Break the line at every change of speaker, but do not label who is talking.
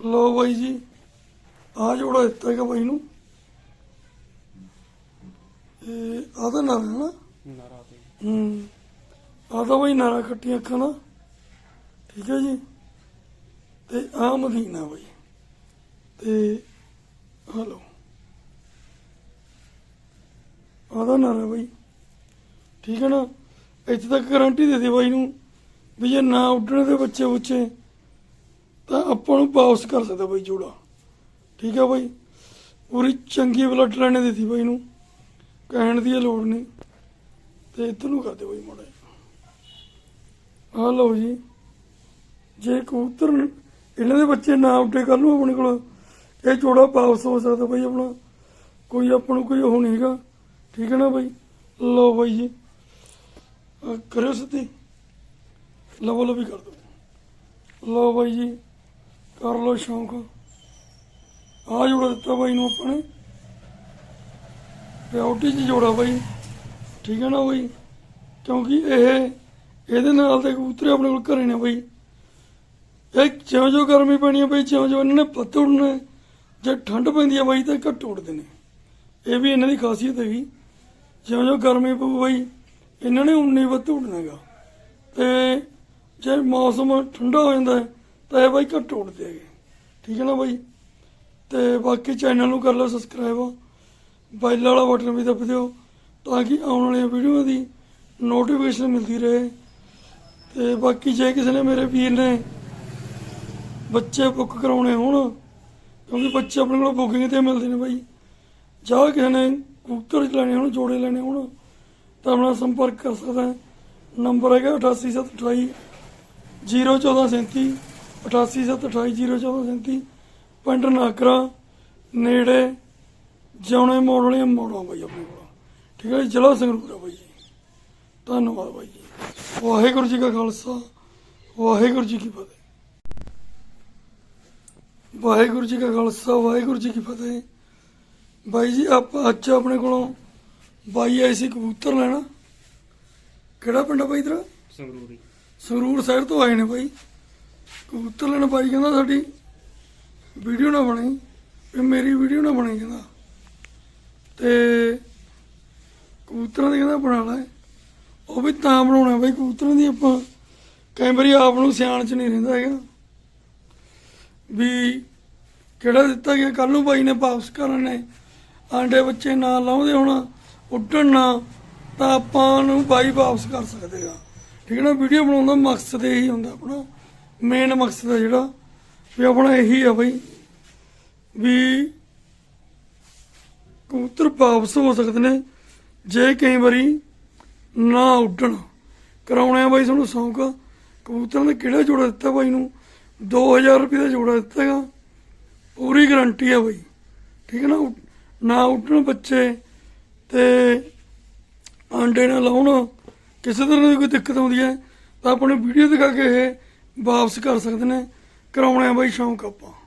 ਲਓ ਬਾਈ ਜੀ ਆ ਜੋੜਾ ਦਿੱਤਾ ਹੈਗਾ ਬਾਈ ਨੂੰ। ਇਹ ਆਦਾ ਨਾ ਨਾ?
ਨਾਰਾ ਤੇ।
ਹੂੰ ਆਦਾ ਬਾਈ ਨਾਰਾ ਕੱਟੀਆਂ ਅੱਖਾਂ ਨਾ। ਠੀਕ ਹੈ ਜੀ। ਤੇ ਆ ਮਦੀਨਾ ਬਾਈ। ਤੇ ਹਲੋ ਆਦਾ ਨਾਰਾ ਬਾਈ। ਠੀਕ ਹੈ ਨਾ? ਇੱਥੇ ਤੱਕ ਗਾਰੰਟੀ ਦੇ ਦੇ ਬਾਈ ਨੂੰ ਵੀ ਜੇ ਨਾ ਉੱਡਣ ਦੇ ਬੱਚੇ ਬੁੱਚੇ ਤਾਂ ਆਪਾਂ ਨੂੰ ਵਾਪਸ ਕਰ ਸਕਦਾ ਬਾਈ ਜੋੜਾ। ਠੀਕ ਹੈ ਬਾਈ? ਪੂਰੀ ਚੰਗੀ ਬਲੱਡ ਲੈਣੇ ਦਿੱਤੀ ਬਾਈ ਨੂੰ। ਕਹਿਣ ਦੀ ਇਹ ਲੋੜ ਨਹੀਂ। ਤੇ ਇੱਧਰ ਨੂੰ ਕਰ ਕਰਦੇ ਬਾਈ ਮਾੜਾ ਜਿਹਾ। ਆਹ ਲਓ ਜੀ। ਜੇ ਕਬੂਤਰ ਨ- ਇਹਨਾਂ ਦੇ ਬੱਚੇ ਨਾ ਉੱਡੇ ਕਰ ਲੂ ਆਪਣੇ ਕੋਲ, ਇਹ ਜੋੜਾ ਵਾਪਸ ਹੋ ਸਕਦਾ ਬਾਈ ਆਪਣਾ। ਕੋਈ ਆਪਾਂ ਨੂੰ ਕੋਈ ਉਹ ਨਹੀਂ ਹੈਗਾ। ਠੀਕ ਹੈ ਨਾ ਬਾਈ? ਲਓ ਬਾਈ ਜੀ। ਕਰਿਓ ਸਿੱਧੀ। ਲਵੋ ਲਵੀ ਕਰ ਦੋ ਲਓ ਬਾਈ ਜੀ। ਕਰ ਲਓ ਸ਼ੌਂਕ। ਆ ਜੋੜਾ ਦਿੱਤਾ ਬਾਈ ਨੂੰ ਆਪਾਂ ਨੇ। ਪਿਆਉਟੀ ਚ ਜੋੜਾ ਬਾਈ। ਠੀਕ ਹੈ ਨਾ ਬਾਈ? ਕਿਉਂਕਿ ਇਹ ਇਹਦੇ ਨਾਲ ਦੇ ਕਬੂਤਰ ਆਪਣੇ ਕੋਲ ਘਰੇ ਨੇ ਬਾਈ। ਇਹ ਜਿਉਂ ਜਿਉਂ ਗਰਮੀ ਪੈਣੀ ਹੈ ਬਾਈ ਜਿਉਂ ਜਿਉਂ ਇਹਨਾਂ ਨੇ ਪੱਤ ਉੱਡਣੇ ਜੇ ਠੰਡ ਪੈਂਦੀ ਹੈ ਬਾਈ ਤਾਂ ਘੱਟ ਉੱਡਦੇ ਨੇ। ਇਹ ਵੀ ਇਹਨਾਂ ਦੀ ਖਾਸੀਅਤ ਹੈਗੀ। ਜਿਉਂ ਜਿਉਂ ਗਰਮੀ ਪਊ ਬਾਈ ਇਹਨਾਂ ਨੇ ਉਨੀ ਵੱਧ ਉੱਡਣਾਗਾ ਤੇ ਜੇ ਮੌਸਮ ਠੰਡਾ ਹੋ ਜਾਂਦਾ ਹੈ, ਤਾਂ ਇਹ ਬਾਈ ਘੱਟ ਉੱਡਦੇ ਹੈਗੇ। ਠੀਕ ਹੈ ਨਾ ਬਾਈ? ਤੇ ਬਾਕੀ ਚੈਨਲ ਨੂੰ ਕਰ ਲਓ ਸਬਸਕ੍ਰਾਈਬ ਬੈਲ ਵਾਲਾ ਬਟਨ ਵੀ ਦਬ ਦਿਓ ਤਾਂ ਕਿ ਆਉਣ ਵਾਲੀਆਂ ਵੀਡੀਓ ਦੀ ਨੋਟੀਫਿਕੇਸ਼ਨ ਮਿਲਦੀ ਰਹੇ। ਤੇ ਬਾਕੀ ਜੇ ਕਿਸੇ ਨੇ ਮੇਰੇ ਵੀਰ ਨੇ ਬੱਚੇ ਬੁੱਕ ਕਰਾਉਣੇ ਹੋਣ, ਕਿਉਂਕਿ ਬੱਚੇ ਆਪਣੇ ਕੋਲ ਬੁਕਿੰਗ ਤੇ ਮਿਲਦੇ ਨੇ ਬਾਈ, ਜਾਂ ਕਿਸੇ ਨੇ ਕਬੂਤਰ ਲੈਣੇ ਹੋਣ, ਜੋੜੇ ਲੈਣੇ ਹੋਣ, ਤਾਂ ਆਪਣਾ ਸੰਪਰਕ ਕਰ ਸਕਦਾ ਨੰਬਰ ਹੈਗਾ 88728 01437 88728 01437 ਪਿੰਡ ਨਾਕਰਾ ਨੇੜੇ ਜਿਉਣੇ ਮੋੜ ਵਾਲੀਆਂ ਮੋੜਾਂ ਬਾਈ ਆਪਣੇ ਕੋਲ। ਠੀਕ ਹੈ ਜ਼ਿਲ੍ਹਾ ਸੰਗਰੂਰ ਆ ਬਾਈ ਜੀ। ਧੰਨਵਾਦ ਬਾਈ ਜੀ। ਵਾਹਿਗੁਰੂ ਜੀ ਕਾ ਖਾਲਸਾ ਵਾਹਿਗੁਰੂ ਜੀ ਕੀ ਫਤਿਹ। ਵਾਹਿਗੁਰੂ ਜੀ ਕਾ ਖਾਲਸਾ ਵਾਹਿਗੁਰੂ ਜੀ ਕੀ ਫਤਿਹ। ਬਾਈ ਜੀ ਆਪਾਂ ਅੱਜ ਆਪਣੇ ਕੋਲੋਂ ਬਾਈ ਆਏ ਸੀ ਕਬੂਤਰ ਲੈਣਾ। ਕਿਹੜਾ ਪਿੰਡ ਆ ਬਾਈ ਤੇਰਾ?
ਸੰਗਰੂਰੀ
ਸੰਗਰੂਰ ਸਾਈਡ ਤੋਂ ਆਏ ਨੇ ਬਾਈ। ਕਬੂਤਰ ਲੈਣ ਬਾਈ ਕਹਿੰਦਾ ਸਾਡੀ ਵੀਡੀਓ ਨਾ ਬਣੀ ਵੀ ਮੇਰੀ ਵੀਡੀਓ ਨਾ ਬਣੀ ਕਹਿੰਦਾ। ਤੇ ਕਬੂਤਰਾਂ ਦੀ ਕਹਿੰਦਾ ਬਣਾ ਲੈ। ਉਹ ਵੀ ਤਾਂ ਬਣਾਉਣਾ ਬਈ ਕਬੂਤਰਾਂ ਦੀ ਆਪਾਂ। ਕਈ ਵਾਰੀ ਆਪ ਨੂੰ ਸਿਆਣ ਚ ਨਹੀਂ ਰਹਿੰਦਾ ਹੈਗਾ। ਵੀ ਕਿਹੜਾ ਦਿੱਤਾ ਗਿਆ? ਕੱਲ ਨੂੰ ਬਾਈ ਨੇ ਵਾਪਸ ਕਰਨ ਨੇ। ਆਂਡੇ ਬੱਚੇ ਨਾ ਲਾਉਂਦੇ ਹੋਣਾ, ਉੱਡਣ ਨਾ, ਤਾਂ ਆਪਾਂ ਨੂੰ ਬਾਈ ਵਾਪਸ ਕਰ ਸਕਦੇ ਆ। ਠੀਕ ਹੈ ਨਾ? ਵੀਡੀਓ ਬਣਾਉਣ ਦਾ ਮਕਸਦ ਇਹੀ ਹੁੰਦਾ ਆਪਣਾ। ਮੇਨ ਮਕਸਦ ਹੈ ਜਿਹੜਾ, ਵੀ ਆਪਣਾ ਇਹੀ ਆ ਬਈ, ਵੀ ਕਬੂਤਰ ਵਾਪਸ ਹੋ ਸਕਦੇ ਨੇ, ਜੇ ਕਈ ਵਾਰੀ ਨਾ ਉੱਡਣ। ਕਰਾਉਣੇ ਆ ਬਾਈ ਤੁਹਾਨੂੰ ਸ਼ੌਂਕ ਕਬੂਤਰਾਂ ਨੇ ਕਿਹੜਾ ਜੋੜਾ ਦਿੱਤਾ ਬਾਈ ਨੂੰ? 2000 ਰੁਪਏ ਦਾ ਜੋੜਾ ਦਿੱਤਾ ਹੈਗਾ। ਪੂਰੀ ਗਾਰੰਟੀ ਆ ਬਾਈ। ਠੀਕ ਹੈ ਨਾ? ਉੱਡ- ਨਾ ਉੱਡਣ ਬੱਚੇ ਤੇ ਆਂਡੇ ਨਾ ਲਾਉਣ। ਕਿਸੇ ਤਰ੍ਹਾਂ ਦੀ ਕੋਈ ਦਿੱਕਤ ਆਉਂਦੀ ਹੈ। ਤਾਂ ਆਪਾਂ ਵੀਡੀਓ ਦਿਖਾ ਕੇ ਇਹ ਵਾਪਸ ਕਰ ਸਕਦੇ ਨੇ। ਕਰਾਉਣਾ ਆ ਬਾਈ ਸ਼ੌਂਕ ਆਪਾਂ।